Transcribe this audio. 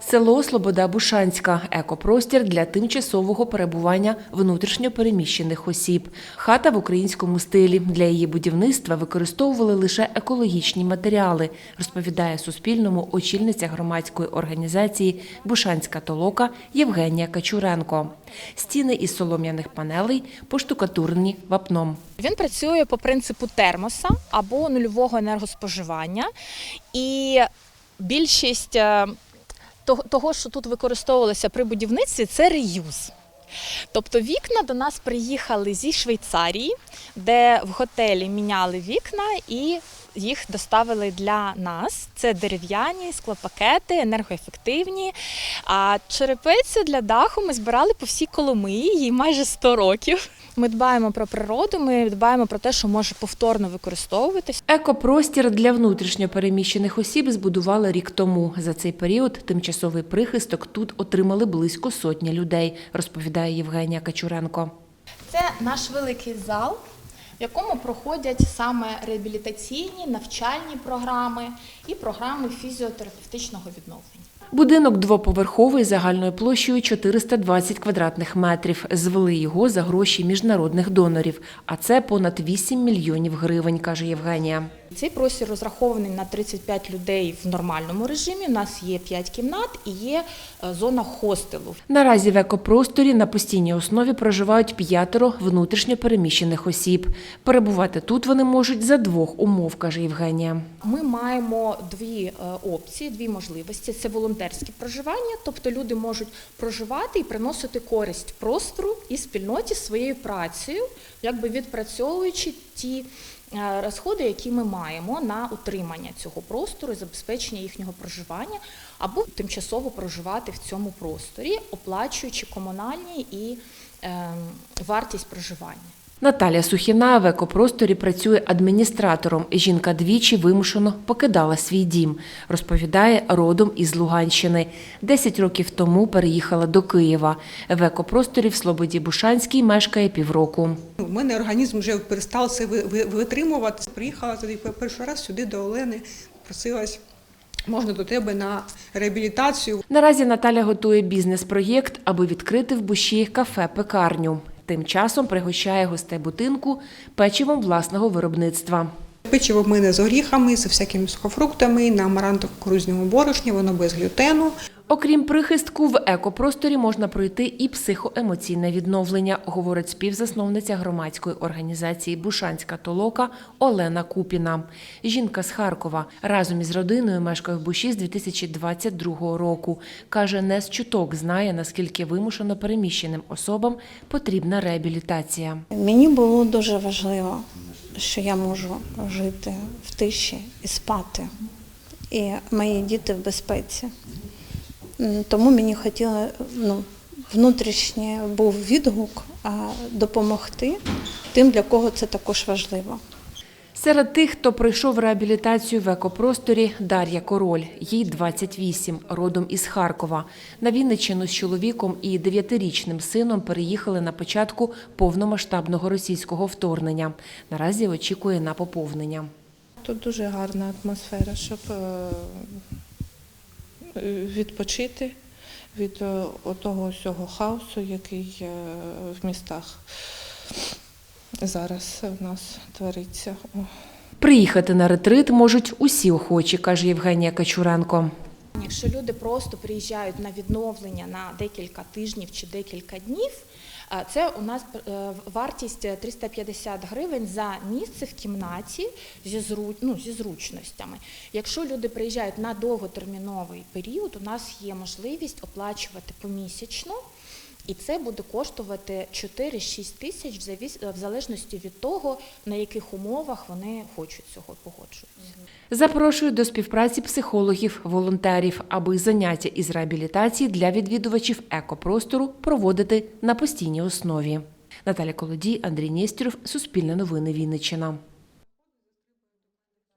Село Слобода Бушанська екопростір для тимчасового перебування внутрішньопереміщених осіб. Хата в українському стилі. Для її будівництва використовували лише екологічні матеріали, розповідає Суспільному очільниця громадської організації Бушанська толока Євгенія Качуренко. Стіни із солом'яних панелей поштукатурені вапном. Він працює по принципу термоса або нульового енергоспоживання. І більшість е, того- що тут використовувалося при будівництві, це реюз. Тобто вікна до нас приїхали зі Швейцарії, де в готелі міняли вікна і їх доставили для нас. Це дерев'яні склопакети, енергоефективні. А черепицю для даху ми збирали по всій Коломиї, їй майже 100 років. Ми дбаємо про природу, ми дбаємо про те, що може повторно використовуватись. Екопростір для внутрішньопереміщених осіб збудували рік тому. За цей період тимчасовий прихисток тут отримали близько сотні людей, розповідає Євгенія Качуренко. Це наш великий зал, в якому проходять саме реабілітаційні навчальні програми і програми фізіотерапевтичного відновлення. Будинок двоповерховий загальною площею 420 квадратних метрів. Звели його за гроші міжнародних донорів, а це понад 8 мільйонів гривень, каже Євгенія. Цей простір розрахований на 35 людей в нормальному режимі. У нас є 5 кімнат і є е, зона хостелу. Наразі в екопросторі на постійній основі проживають п'ятеро внутрішньо переміщених осіб. Перебувати тут вони можуть за двох умов, каже Євгенія. Ми маємо дві е, опції, дві можливості. Це волонтерське проживання, тобто люди можуть проживати і приносити користь простору і спільноті своєю працею, якби відпрацьовуючи ті е, розходи, які ми маємо на утримання цього простору забезпечення їхнього проживання, або тимчасово проживати в цьому просторі, оплачуючи комунальні і е, вартість проживання. Наталя Сухіна в екопросторі працює адміністратором. Жінка двічі вимушено покидала свій дім. Розповідає, родом із Луганщини. Десять років тому переїхала до Києва. В екопросторі в Слободі Бушанській мешкає півроку. У мене організм вже перестав це ви- ви- витримувати. Приїхала тоді перший раз сюди до Олени, просилась, можна до тебе на реабілітацію. Наразі Наталя готує бізнес-проєкт, аби відкрити в Буші кафе-пекарню. Тим часом пригощає гостей будинку печивом власного виробництва. Печиво в мене з горіхами, з всякими сухофруктами, на амарантово-кукурузному борошні, воно без глютену. Окрім прихистку, в екопросторі можна пройти і психоемоційне відновлення, говорить співзасновниця громадської організації Бушанська толока Олена Купіна. Жінка з Харкова разом із родиною мешкає в Буші з 2022 року. Каже, не з чуток знає, наскільки вимушено переміщеним особам потрібна реабілітація. Мені було дуже важливо, що я можу жити в тиші і спати, і мої діти в безпеці. Тому мені хотіло, ну, внутрішній був відгук а, допомогти тим, для кого це також важливо. Серед тих, хто пройшов реабілітацію в екопросторі, Дар'я Король. Їй 28, родом із Харкова. На Вінниччину з чоловіком і дев'ятирічним сином переїхали на початку повномасштабного російського вторгнення. Наразі очікує на поповнення. Тут дуже гарна атмосфера, щоб е, відпочити від е, того всього хаосу, який е, в містах зараз в нас твориться. Приїхати на ретрит можуть усі охочі, каже Євгенія Качуренко. Якщо люди просто приїжджають на відновлення на декілька тижнів чи декілька днів, це у нас е, вартість 350 гривень за місце в кімнаті зі, зру... ну, зі зручностями. Якщо люди приїжджають на довготерміновий період, у нас є можливість оплачувати помісячно. І це буде коштувати 4-6 тисяч в залежності від того, на яких умовах вони хочуть цього погоджуватися. Запрошую до співпраці психологів, волонтерів, аби заняття із реабілітації для відвідувачів екопростору проводити на постійній основі. Наталя Колодій, Андрій Нєстєров, Суспільне новини Вінниччина.